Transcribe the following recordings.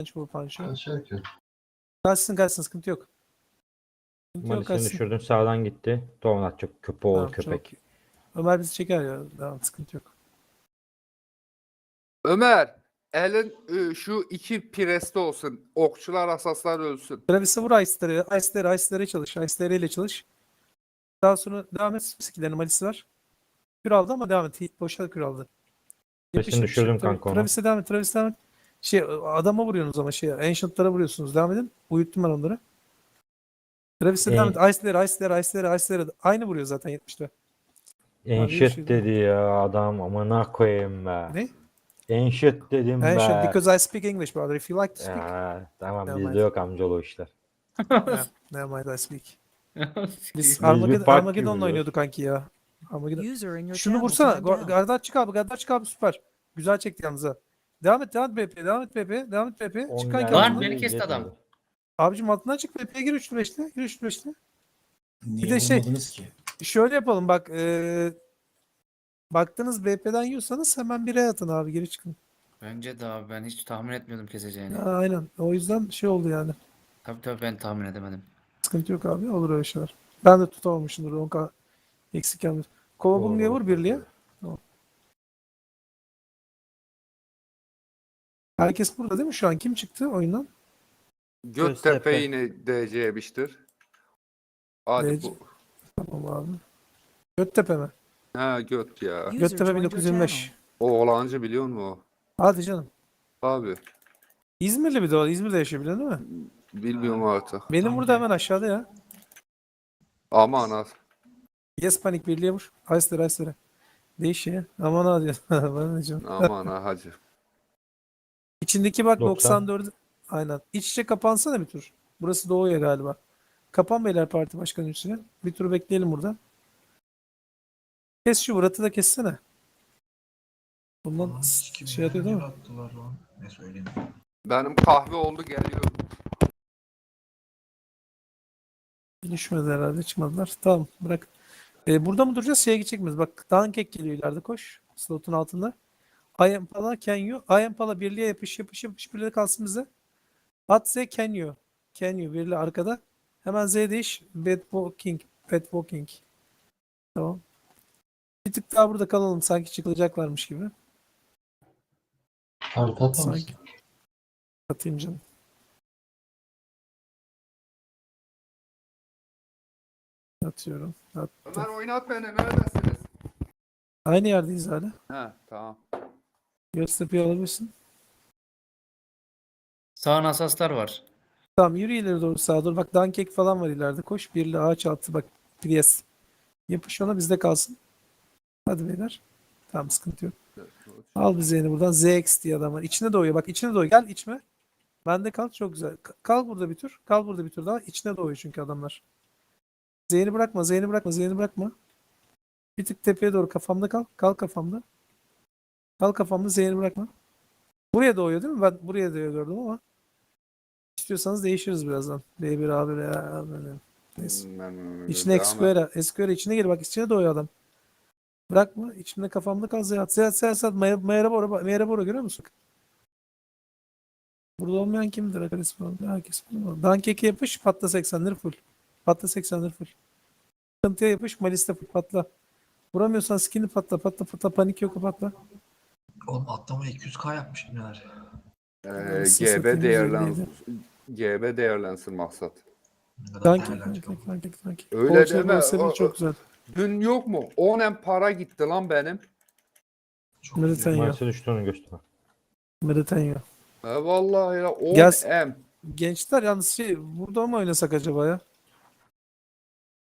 Punch vur punch'ı. Kaçarken. Kaçsın kaçsın sıkıntı yok. Sıkıntı yok Malisini kaçsın. düşürdüm sağdan gitti. Donat çok köpü oğlu Tamam, köpek. çok- Ömer bizi çeker ya. Tamam sıkıntı yok. Ömer, elin e, şu iki preste olsun. Okçular asaslar ölsün. Travis'e vur Ice'leri. Ice'leri, Ice'leri çalış. Ice'leri ile çalış. Daha sonra devam et. Skillerin malisi var. Kür aldı ama devam et. Hit boşa kür aldı. Travis'ini düşürdüm kanka onu. Travis'e devam et. Travis'e devam et. Şey, adama vuruyorsunuz ama şey, Ancient'lara vuruyorsunuz. Devam edin. Uyuttum ben onları. Travis'e devam et. Ice'leri, Ice'leri, Ice'leri, Ice'leri. Aynı vuruyor zaten 70'te. Ancient şey- dedi ya adam amına koyayım be. Ne? Ancient dedim be. Ancient, because I speak English brother. If you like to speak. Ya, tamam Never bizde mind. yok amcalı o işler. Never mind I speak. Biz Armageddon, Armageddon'la oynuyorduk kanki ya. Armageddon. Şunu vursana. Gardar çık abi. Gardar çık abi süper. Güzel çekti yalnız ha. Devam et devam et BP. Devam et BP. Devam et BP. On Çık kanki geldi, Lan beni kesti adam. Abicim altından çık BP'ye gir 3'lü 5'li. Gir 3'lü 5'li. Niye de şey- ki? Şöyle yapalım bak. eee baktınız BP'den yiyorsanız hemen 1'e atın abi. Geri çıkın. Bence de abi ben hiç tahmin etmiyordum keseceğini. Ha, aynen. O yüzden şey oldu yani. Tabii tabii ben tahmin edemedim. Sıkıntı yok abi. Olur öyle şeyler. Ben de tutamamışımdır. 10k eksik gelmiş. Kova bunu niye vur birliğe? Herkes burada değil mi şu an? Kim çıktı oyundan? Göktepe Göztepe. yine DC yemiştir. Hadi DC. bu. Tamam abi. Göttepe mi? Ha göt ya. User Göttepe joined your 1925. channel. O olancı biliyor musun o? Hadi canım. Abi. İzmirli bir de o. İzmir'de yaşıyor değil mi? Bilmiyorum artık. Benim burada hemen aşağıda ya. Aman az. Yes panik birliğe vur. Ice'lere Ice'lere. Değiş ya. Aman ha diyor. Bana ne canım. Aman ha hacı. İçindeki bak 90. 94. Aynen. İç içe kapansana bir tur. Burası doğuya galiba. Kapan beyler parti başkanı üstüne. Bir tur bekleyelim burada. Kes şu Murat'ı da kessene. Bundan Ulan s- sikim şey yapıyor değil mi? nereye attılar lan? Ne söyleyeyim. Benim kahve oldu geliyor. Düşmedi herhalde çıkmadılar. Tamam bırak. Ee, burada mı duracağız? Şeye gidecek miyiz? Bak Dankek geliyor ileride koş. Slotun altında. Ayempala Kenyu. Ayempala birliğe yapış yapış yapış birliğe kalsın bize. At Z Kenyu. Kenyu birliğe arkada. Hemen Z değiş. Bad Walking. Bad Walking. Tamam. Bir tık daha burada kalalım. Sanki çıkılacaklarmış gibi. Artı atar mısın? Sanki. Atayım canım. Atıyorum. At. Ömer oynat beni neredesiniz? Aynı yerdeyiz hala. Ha tamam. Göztepe'yi alabilirsin. Sağın asaslar var. Tamam yürü ileri doğru sağa doğru. Bak dankek falan var ileride. Koş birli ağaç altı bak. Prius. Yapış ona bizde kalsın. Hadi beyler. Tamam sıkıntı yok. Al bizi yeni buradan. ZX diye adam var. İçine doğuyor. Bak içine doğuyor. Gel içme. Bende kal. Çok güzel. Ka- Kal burada bir tur. Kal burada bir tur daha. İçine doğuyor çünkü adamlar. Zeyni bırakma. Zeyni bırakma. Zeyni bırakma. Bir tık tepeye doğru kafamda kal. Kal kafamda. Kal kafamda. Zeyni bırakma. Buraya doğuyor değil mi? Ben buraya doğuyor gördüm ama. İstiyorsanız değişiriz birazdan. B1 abi veya böyle. Neyse. Hmm, İçine. Esquire. Esquire içine gir bak içine doğuyor adam. Bırakma. İçimde kafamda kal Zeyat. Zeyat Zeyat Zeyat. Mayra Bora. Görüyor musun? Burada olmayan kimdir? Arkadaş falan. Herkes. Dankeke yapış. Patla 80'leri full. Patla 80'leri full. Sıkıntıya yapış. Maliste. Patla. Vuramıyorsan skin'i patla. Patla patla. Panik yok. Patla. Oğlum atlama 200k yapmış neler. Ee, Nasıl GB satayım değerlensin. GB değerlensin maksat. Ne kadar Dankeke. değerlenecek ama. Dankeke. Dankeke. Öyle Bolşevi deme, o- çok güzel. Dün yok mu? 10 em para gitti lan benim. Çok sen ya? Malis'e düştü onu gösterme. Mediterranean. Ha vallahi ya 10 Gel- em. Gençler yalnız şey burada mı oynasak acaba ya?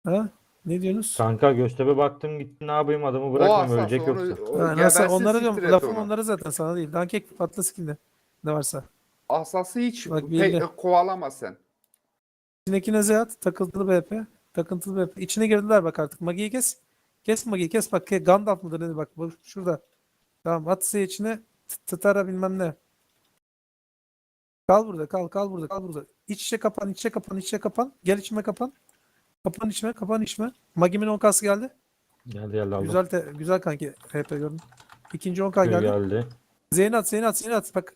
Ha? Ne diyorsunuz? Kanka Göztepe baktım gitti ne yapayım adamı bırakmam ölecek onu, yoksa. o Ha, nasıl, gebersin, onlara siktir diyorum et lafım onu. onlara zaten sana değil. Dankek patla skill'de ne varsa. Asası hiç Bak pe- bildi. kovalama sen. İçindekine Zeyat takıntılı BP. Takıntılı BP. İçine girdiler bak artık. Magi'yi kes. Kes Magi'yi kes. Bak ke- Gandalf mıdır ne bak. Bu şurada. Tamam at içine. T- Tıtara bilmem ne. Kal burada kal kal burada kal burada. İç içe kapan iç içe kapan iç içe kapan. Gel içime kapan. Kapan içime kapan içime. Magi'min 10 kası geldi. Geldi geldi aldım. Güzel te- güzel kanki HP gördüm. İkinci 10K Köy geldi. geldi. Zeynat, Zeynat, Zeynat. Bak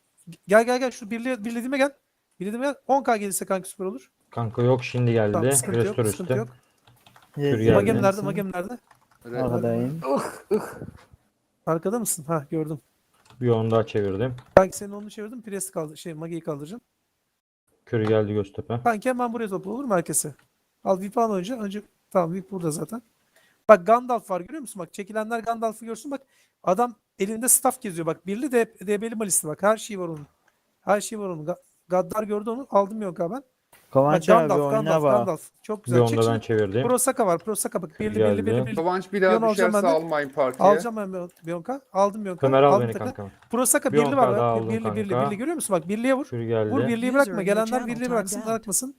Gel gel gel şu birliğe, birliğime gel. Birliğime gel. 10k gelirse kanki süper olur. Kanka yok şimdi geldi. Tamam sıkıntı yok. Restore Sıkıntı üstü. yok. Geldi. Magem nerede? Magem nerede? Arkadayım. Arkada mısın? Ha gördüm. Bir onu daha çevirdim. Kanki senin onu çevirdim. Priest'i kaldır. Şey Magi'yi kaldıracağım. Kür geldi Göztepe. Kanki hemen buraya topla olur mu herkese? Al VIP al önce. Önce tamam VIP burada zaten. Bak Gandalf var görüyor musun? Bak çekilenler Gandalf'ı görsün bak. Adam elinde staff geziyor bak. Birli de DB'li malisti bak. Her şey var onun. Her şey var onun. Ga- Gaddar gördü onu. Aldım yok abi ben. Bak, Kıvanç abi Gandalf, oyna Gandalf, bak. Gandalf. Çok Bir güzel. onu Çek da ben şimdi. çevirdim. Prosaka var. Prosaka bak. Birli birli birli birli. Kıvanç bir daha düşerse almayın partiye. Alacağım ben Bion- Bionka. Aldım Bionka. Ömer al Aldım beni kanka. Prosaka Bir birli var. Birli birli birli görüyor musun? Bak birliğe vur. Vur birliği User bırakma. Gelenler timed bıraksın. Bırakmasın.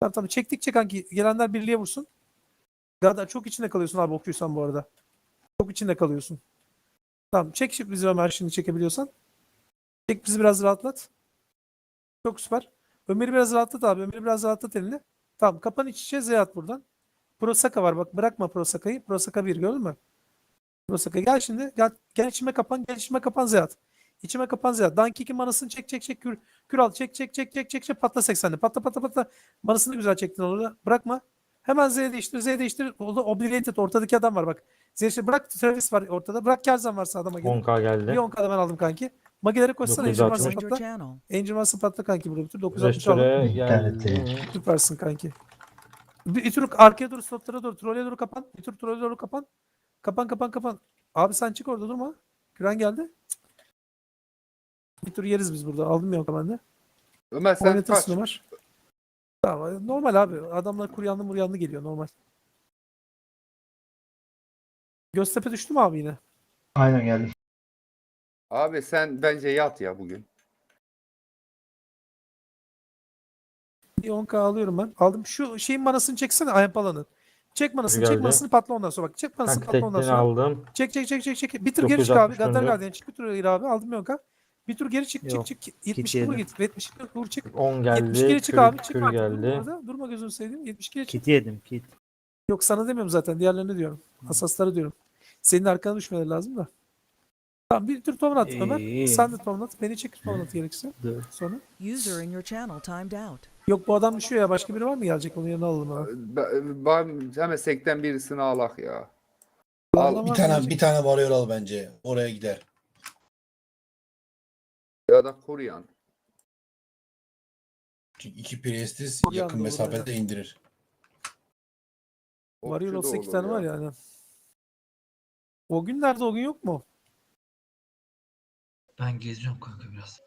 Tamam tamam. Çektikçe kanki gelenler birliğe vursun. Gaddar çok içinde kalıyorsun abi okuyuyorsan bu arada. Çok içinde kalıyorsun. Tamam çek şimdi bizi Ömer şimdi çekebiliyorsan. Çek bizi biraz rahatlat. Çok süper. Ömer'i biraz rahatlat abi. Ömer'i biraz rahatlat elini. Tamam kapan iç içe Zeyat buradan. Prosaka var bak bırakma Prosaka'yı. Prosaka bir gördün mü? Prosaka gel şimdi. Gel, gel içime kapan. Gel içime kapan Zeyat. İçime kapan Zeyat. Dankik'in manasını çek çek çek. Kür, kür al. Çek çek çek çek çek. çek. Patla 80'de. Patla patla patla. Manasını güzel çektin orada. Bırakma. Hemen Z değiştir. Z değiştir. Oldu. Obligated. Ortadaki adam var bak. Z değiştir. Bırak Travis var ortada. Bırak Kerzan varsa adama gelin. 10k Bir geldi. 10k'da ben aldım kanki. Magileri koşsana. Angel 960. Mars'ı patla. Angel Mars'ı patla kanki burada bir tür. 960 aldım. Geldi. Süpersin kanki. Bir, bir tur arkaya doğru slotlara doğru. Trole doğru kapan. Bir tur trole doğru kapan. Kapan kapan kapan. Abi sen çık orada durma. Güren geldi. Bir tur yeriz biz burada. Aldım ya ben de. Ömer sen kaç. Oynatırsın Ömer. Tamam normal abi. Adamlar kuryanlı muryanlı geliyor normal. Göztepe düştü mü abi yine? Aynen geldim. Abi sen bence yat ya bugün. Bir 10k alıyorum ben. Aldım. Şu şeyin manasını çeksene Ayhan Pala'nın. Çek manasını, çek manasını patla ondan sonra bak. Çek manasını patla ondan sonra. aldım. Çek çek çek çek çek. Bir tur geri çık abi. 960 Gaddar. Guardian çık bir tur geri abi. Aldım yonka. Bir tur geri çık çık Yok, çık. 72 vur yedim. git. 72 vur çık. 10 72 geldi. geri çık abi. Çık kür artık. Durma geldi. orada. Durma gözünü seveyim. 72 geri çık. Kit yedim kit. Yok sana demiyorum zaten. Diğerlerine diyorum. Asaslara diyorum. Senin arkana düşmeleri lazım da. Tamam bir tur tovun at Ömer. Sen de tovun at. Beni çek tovun at gerekirse. Dur. Sonra. User in your channel timed out. Yok bu adam düşüyor ya. Başka biri var mı gelecek? Onun yanına alalım. Ben, ben hemen sekten birisini alak ya. Adam Bir tane gelecek. bir tane varıyor al bence. Oraya gider. Ya da Kuryan. Çünkü iki Priestis yakın yandı mesafede indirir. Varıyor Okçu da olsa iki olur tane ya. var yani. O gün nerede? O gün yok mu? Ben geziyorum kanka biraz.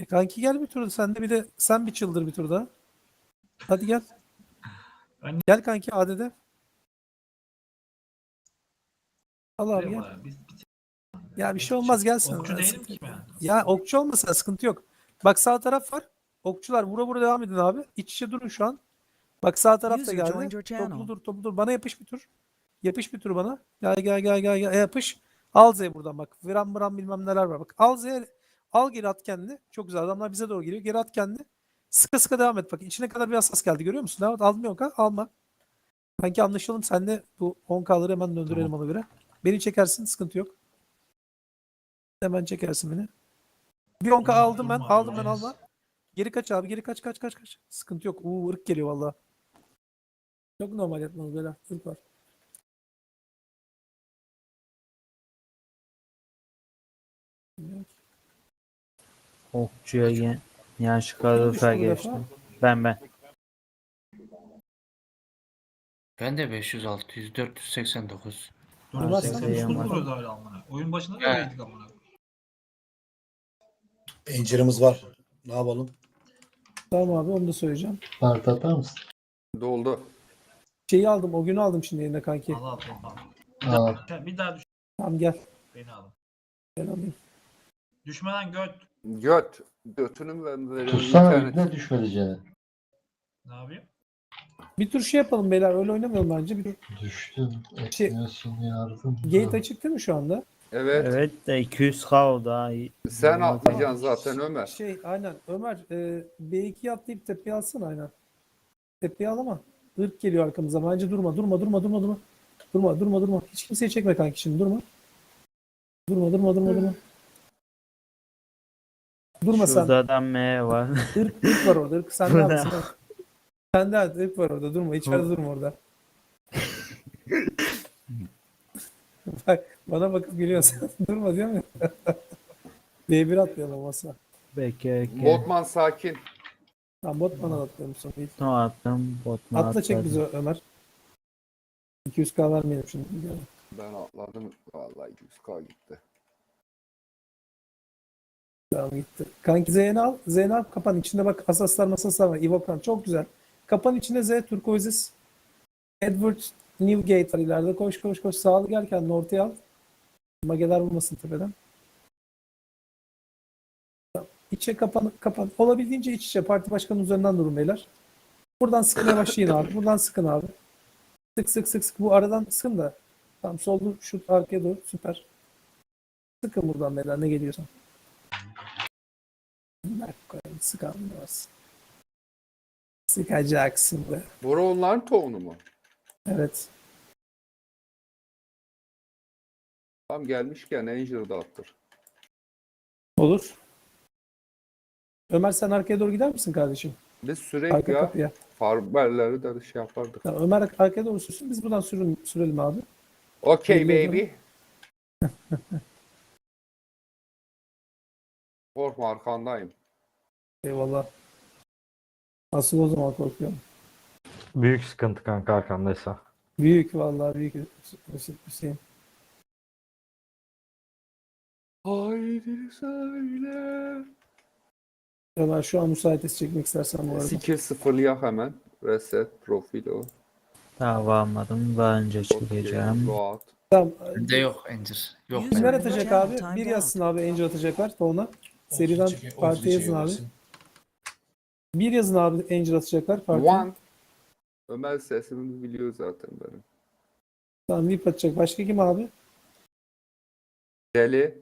E kanki gel bir tur. Sen de bir de sen bir çıldır bir tur daha. Hadi gel. Ben- Gel kanki AD'de. Al abi gel. Biz- biz- Ya bir şey olmaz gel sen. Okçu değilim ki ben. Ya okçu olmasa sıkıntı yok. Bak sağ taraf var. Okçular vura vura devam edin abi. İç içe durun şu an. Bak sağ taraf da geldi. Toplu dur toplu dur. Bana yapış bir tur. Yapış bir tur bana. Gel gel gel gel gel. E, yapış. Al Z buradan bak. Viram viram bilmem neler var. Bak al Z. Al geri at kendini. Çok güzel. Adamlar bize doğru geliyor. Geri at kendini. Sıkı sıkı devam et. Bak içine kadar bir asas geldi. Görüyor musun? Devam et. Aldım yok ha. Alma. Sanki anlaşalım. Sen de bu 10K'ları hemen döndürelim ona göre. Beni çekersin. Sıkıntı yok. Hemen çekersin beni. Bir 10K Tamam, aldım ben. Aldım ben alma. Geri kaç abi. Geri kaç kaç kaç kaç. Sıkıntı yok. Uuu ırk geliyor valla. Çok normal yapmanız böyle. Irk var. Okçuya gen. Yanlışlıkla defa? geçtim. Ben ben. Ben de 500, 600, 489. Dur, Dur, var, 80 sen vuruyoruz hala amına. Oyun başında da öyleydik amına. Encerimiz var. Ne yapalım? Tamam abi onu da söyleyeceğim. Parti atar mısın? Doldu. Şeyi aldım. O günü aldım şimdi yerine kanki. Al al al. Aa. Bir daha, bir daha düş Tamam gel. beni alın. Gel alayım. Düşmeden göt. Göt. Götünü ben veriyorum. Tutsana internet. ne düşmedi Ne yapayım? Bir tur şey yapalım beyler. Öyle oynamayalım bence. Bir tur. Düştüm. Şey- yardım. Gate açık değil mi şu anda? Evet. Evet de 200k oldu ha. Sen Tamam. atlayacaksın zaten Ömer. Şey aynen. Ömer e, B2'yi atlayıp tepeye alsana aynen. Tepeye al ama. Irk geliyor arkamıza. Bence durma. Durma durma durma durma. Durma durma durma. Hiç kimseyi çekme kanki şimdi. Durma. Durma durma durma durma. Durma sen. Şurada da M var. Irk, ırk var orada. Irk sen Bu ne ne? yapsın? Sen de hadi ırk var orada. Durma. İçeride durma orada. Bak, bana bakıp gülüyorsun. durma diyor mu? B1 atlayalım masa. Bekle. Botman sakin. Tamam bot bana atlayalım sonra. İyi. Botma attım. Botma Atla çek bizi Ömer. 200k vermeyelim şimdi. Ben atladım. Vallahi 100k gitti. Tamam gitti. Kanki Z'ni al. Z'ni al. Kapan. içinde bak asaslar masaslar var. Evokan. Çok güzel. Kapan içinde Z. Turquoises. Edward Newgate var ileride. Koş koş koş. Sağlı gel kendini ortaya al. Mageler vurmasın tepeden. İçe kapan. Kapan. Olabildiğince iç içe. Parti başkanı üzerinden durun beyler. Buradan sıkmaya başlayın abi. Buradan sıkın abi. Sık sık sık sık. Bu aradan sıkın da. Tamam soldu şu arkaya doğru. Süper. Sıkın buradan beyler ne geliyorsa. Bak koyayım, Sık abi. Sıkacaksın be. Bora onların tohunu mu? Evet. Tam gelmişken Angel'ı da attır. Olur. Ömer sen arkaya doğru gider misin kardeşim? Biz sürekli Arka ya kapıya. farberleri de şey yapardık. Tamam, Ömer arkaya doğru sürsün. Biz buradan sürün, sürelim abi. Okay Geliyorum. baby. Korkma arkandayım. Eyvallah. Asıl o zaman korkuyorum. Büyük sıkıntı kanka arkandaysa. Büyük vallahi büyük Hüs- Hüseyin. Haydi söyle. Ömer şu an müsaitesi çekmek istersen bu arada. Skill sıfırlayak hemen. Reset profil o. Daha varmadım. Daha önce çıkacağım. Load. Tamam. Bende yok Ender. Yok bende. atacak abi? Bir yazsın abi. Angel atacaklar. Tona. Seriden partiye yazın abi. Bir yazın abi. Angel atacaklar. Partiye. One. Ömer sesimi biliyor zaten benim. Tamam VIP atacak. Başka kim abi? Deli.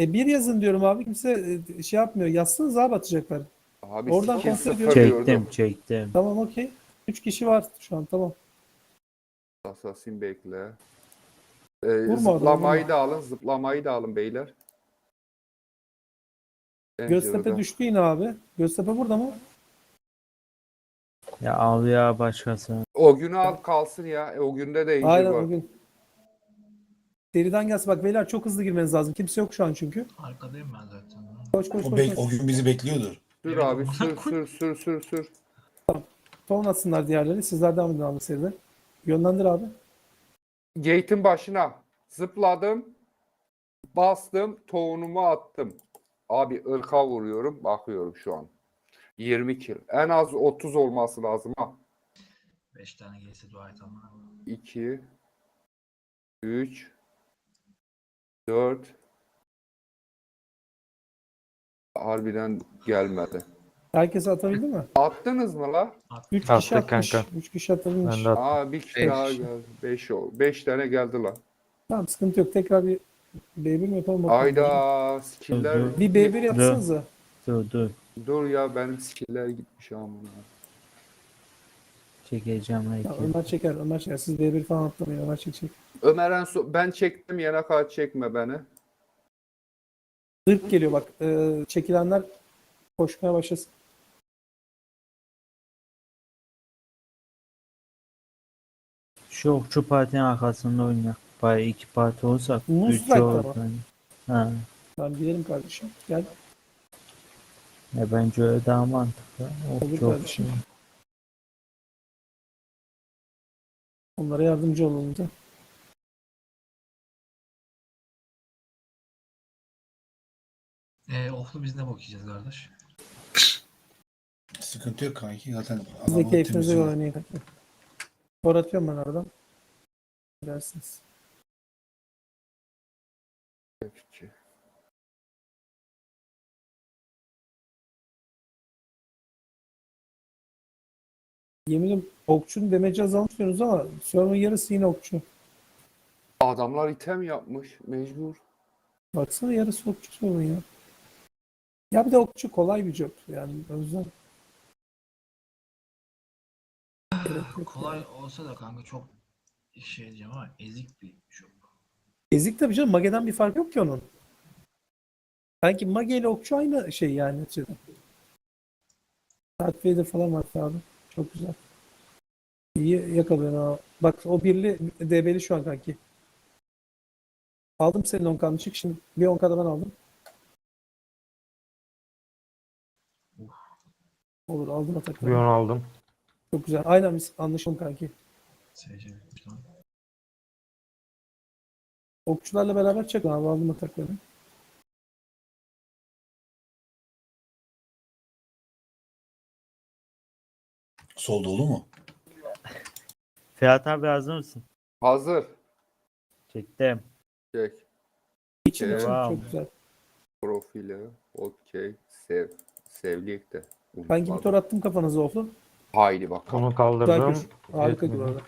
E bir yazın diyorum abi. Kimse e, şey yapmıyor. Yazsınız abi atacaklar. Abi Oradan kontrol ediyorum. Çektim çektim. Tamam okey. Üç kişi var şu an tamam. Assassin bekle. Ee, Vurma zıplamayı adamı, da alın. Zıplamayı da alın beyler. Göztepe düştü yine abi. Göztepe burada mı? Ya al ya başkası. O günü al kalsın ya. E, o günde de Angel Aynen var. bugün. Seriden gelsin. Bak beyler çok hızlı girmeniz lazım. Kimse yok şu an çünkü. Arkadayım ben zaten. Koş koş O, koş. be- koş. o gün bizi bekliyordur. Sür abi sür sür sür sür sür. Ton atsınlar diğerleri. Sizler devam edin abi seride. Yönlendir abi. Gate'in başına zıpladım. Bastım. Tohunumu attım. Abi ırka vuruyorum. Bakıyorum şu an. 20 kill. En az 30 olması lazım ha. 5 tane gelse dua et ama. 2 3 4 Harbiden gelmedi. Herkes atabildi mi? Attınız mı la? 3 Attık kişi atmış. kanka. 3 kişi atabilmiş. Ben de attım. Aa bir kişi Beş. daha geldi. 5 5 tane geldi la. Tamam sıkıntı yok. Tekrar bir B1 mi yapalım bakalım. Ayda skiller Bir B1 yapsanıza. Dur dur. Dur ya benim skiller gitmiş amına. Çekeceğim Ya, belki. Ömer çeker. Ömer çeker. Siz B1 falan atlamayın. Ömer çekecek. Ömer en son ben çektim yana kadar çekme beni. Irk geliyor bak. Ee, çekilenler koşmaya başlasın. Şu okçu partinin arkasında oynayak. Bari iki parti olsak. Muz Üç zaten. Ha. Tamam gidelim kardeşim. Gel. Ya bence öyle daha mantıklı. Olur Okçu kardeşim. okçu. Onlara yardımcı olalım da. E, oflu biz ne bakacağız kardeş? Sıkıntı yok kanki zaten. Siz de keyfinize göre oynayın. kanka. Skor atıyorum ben aradan. Dersiniz. F2. Yeminim okçunun demeci azalmış diyorsunuz ama server'ın yarısı yine okçu. Adamlar item yapmış mecbur. Baksana yarısı okçu server'ın ya. Ya bir de okçu kolay bir job yani o yüzden. Kolay olsa da kanka çok şey diyeceğim ama ezik bir çok. Ezik tabii canım. Mage'den bir fark yok ki onun. Sanki Mage ile okçu aynı şey yani. Darth Vader falan var abi. Çok güzel. İyi yakalıyorsun ha. Bak o birli DB'li şu an kanki. Aldım senin 10 kanı çık. Şimdi bir 10 kanı ben aldım. Olur aldım Bir atakları. onu aldım. Çok güzel. Aynen biz anlaşalım kanki. SC. Okçularla beraber çek abi aldım atakları. Sol dolu mu? Ferhat abi hazır mısın? Hazır. Çektim. Çek. İçin için Wow. çok güzel. Profile. Okey. Sev. Sevliyek de. Ben gibi tor attım kafanıza oflu. Haydi bakalım. Onu Güzel kaldırdım. kür. Harika gibi orada.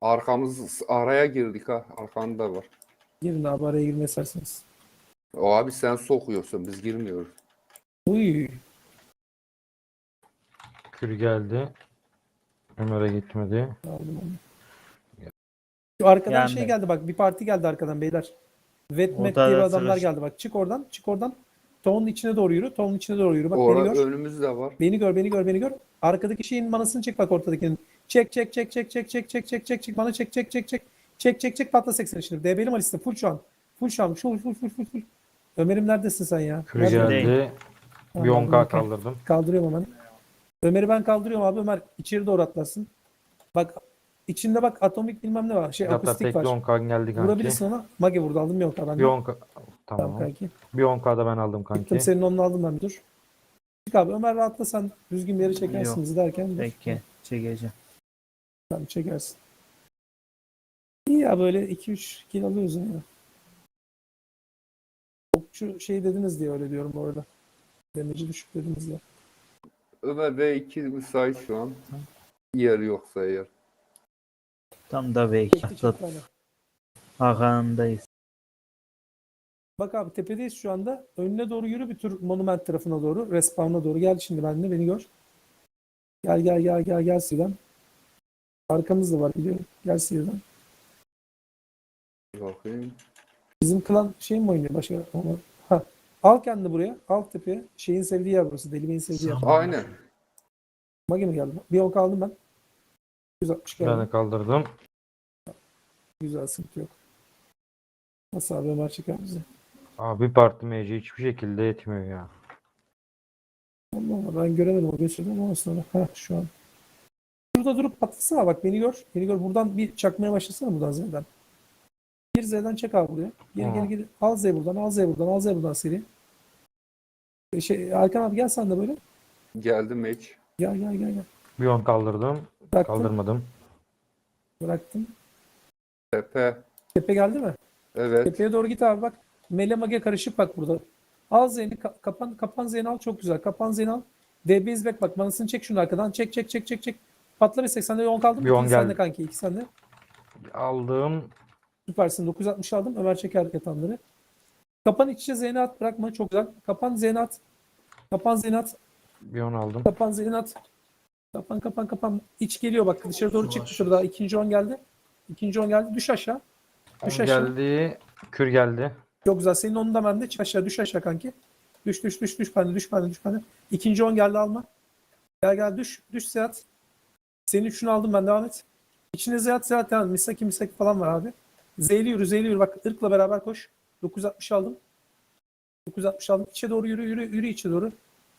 Arkamız araya girdik ha. Arkanda var. Girin abi araya girme isterseniz. O abi sen sokuyorsun. Biz girmiyoruz. Uy. Kür geldi. Ömer'e gitmedi. Aldım onu. Şu arkadan Yandı. şey geldi bak bir parti geldi arkadan beyler. Da diye bir da adamlar geldi bak. Çık oradan çık oradan. Tohum'un içine doğru yürü. Tohum'un içine doğru yürü. Bak beni Orada gör. önümüzde var. Beni gör beni gör beni gör. Arkadaki şeyin manasını çek bak ortadakinin. Çek çek çek çek çek çek çek çek çek çek bana çek çek çek çek. Çek çek çek patla 80 şimdi. DB'li Malis'te full şu an. Full şu an. Full full full full full. Ömer'im neredesin sen ya? Geldi. Bir Tamam, 10k okey. kaldırdım. Kaldırıyorum hemen. Ömer'i ben kaldırıyorum abi. Ömer içeri doğru atlasın. Bak içinde bak atomik bilmem ne var. Şey Hatta akustik tek var. bir 10k geldi kanki. Vurabilirsin ona. Mage vurdu aldım yok ben. Bir 10k. Tamam Tamam. kanki. Bir 10k da ben aldım Gittim kanki. senin onu aldım ben bir dur. Çık abi Ömer rahatla sen düzgün bir yere çekersiniz derken dur. Peki. Çekeceğim. Tamam çekersin. İyi ya böyle 2-3 kill alıyoruz ya. Okçu şey dediniz diye öyle diyorum bu arada. Demeci düşük dediniz ya. Ömer Bey 2 müsait şu an. Yer yoksa eğer. Tam da V2 atlat. çift tane. Arkanındayız. Bak abi tepedeyiz şu anda. Önüne doğru yürü bir tur monument tarafına doğru. Respawn'a doğru. Gel şimdi benimle beni gör. Gel gel gel gel gel Siden. Arkamızda var biliyorum. Gel Siden. Bakayım. Bizim klan şey mi oynuyor başka? Ama, ha. Al kendini buraya. Al tepeye. Şeyin sevdiği yer burası. Deli Bey'in sevdiği yer. Aynen. Magi mi geldi? Bir ok aldım ben. 160 Ben geldi. de kaldırdım. Güzel sıkıntı yok. Nasıl abi Ömer çıkar bize? Abi parti mage hiçbir şekilde yetmiyor ya. Allah Allah ben göremedim o gösterdim ama sonra. Ha şu an. Şurada durup patlasana bak beni gör. Beni gör. Buradan bir çakmaya başlasana buradan Z'den. Bir Z'den çek abi buraya. Geri Tamam. geri geri. Al Z buradan. Al Z buradan. Al Z buradan seri. E, Şey, Erkan abi gel sen de böyle. Geldi meç. Gel gel gel gel. Bir 10 kaldırdım. Bıraktım. Kaldırmadım. Bıraktım. Tepe. Tepe geldi mi? Evet. Tepeye doğru git abi bak. Mele mage karışık bak burada. Al Z'ni ka- kapan kapan Z'ni al çok güzel. Kapan Z'ni al. DB izbek bak manasını çek şunu arkadan. Çek çek çek çek çek. Patla bir 80'de 10 kaldı mı? Bir on İki sende geldi. kanki. iki sende. Aldım. Süpersin. 960 aldım. Ömer çeker yatanları. Kapan iç içe Z'ni at. Bırakma. Çok güzel. Kapan Z'ni at. Kapan Z'ni at. Bir 10 aldım. Kapan Z'ni at. Kapan kapan kapan. İç geliyor bak. Dışarı doğru çıktı şurada. İkinci 10 geldi. İkinci 10 geldi. Düş aşağı. 10 Düş aşağı. geldi. Kür geldi. Çok güzel. Senin onu da bende. Çık aşağı. Düş aşağı kanki. Düş düş düş düş bende. Düş bende. Düş bende. İkinci 10 geldi alma. Gel gel düş. Düş Seat. Senin şunu aldım ben. Devam et. İçinde Seat Seat devam. Misaki Misaki falan var abi. Zeyli yürü. Zeyli yürü. Bak ırkla beraber koş. 960 aldım. 960 aldım. İçe doğru yürü. Yürü. Yürü içe doğru.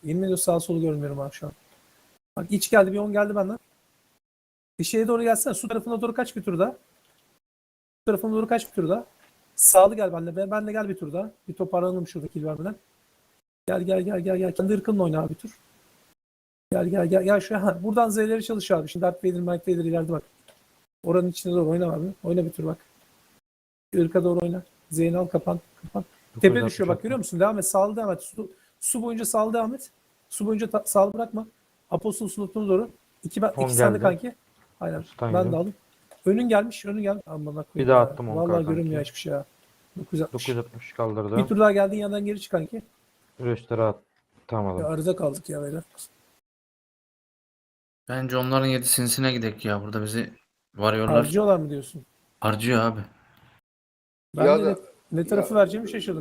Yemin ediyorum sağ solu görmüyorum abi şu an. Bak iç geldi. Bir 10 geldi benden. Şeye doğru gelsene. Su tarafına doğru kaç bir tur daha. Su tarafına doğru kaç bir tur daha. Sağlı gel benimle. Ben, benle gel bir tur daha. Bir toparlanalım şurada kill vermeden. Gel gel gel gel gel. Kendi ırkınla oyna bir tur. Gel gel gel. Gel şuraya. Ha, buradan Z'leri çalış abi. Şimdi Darth Vader, Mike Vader ileride bak. Oranın içine doğru oyna abi. Oyna bir tur bak. Irka doğru oyna. Z'ni al kapan. Kapan. Tepe 960 düşüyor bak görüyor musun? Devam et. Sağlı devam et. Su, su boyunca sağlı devam et. Su boyunca ta- sağlı bırakma. Apostol slotuna doğru. İki, ben, iki sende geldi. kanki. Aynen. Stun ben yedim. de aldım. Önün gelmiş. Önün gelmiş. Aman bak. Bir daha attım on Vallahi kanki. görünmüyor hiçbir şey ya. 960. 960 Bir kaldırdım. tur daha geldiğin yandan geri çık kanki. Restore Ya atamadım. arada kaldık ya beyler. Bence onların yedi sinsine gidek ya. Burada bizi varıyorlar. Harcıyorlar mı diyorsun? Harcıyor abi. Ben Ya de da- ne, ne tarafı vereceğimi şaşırdım.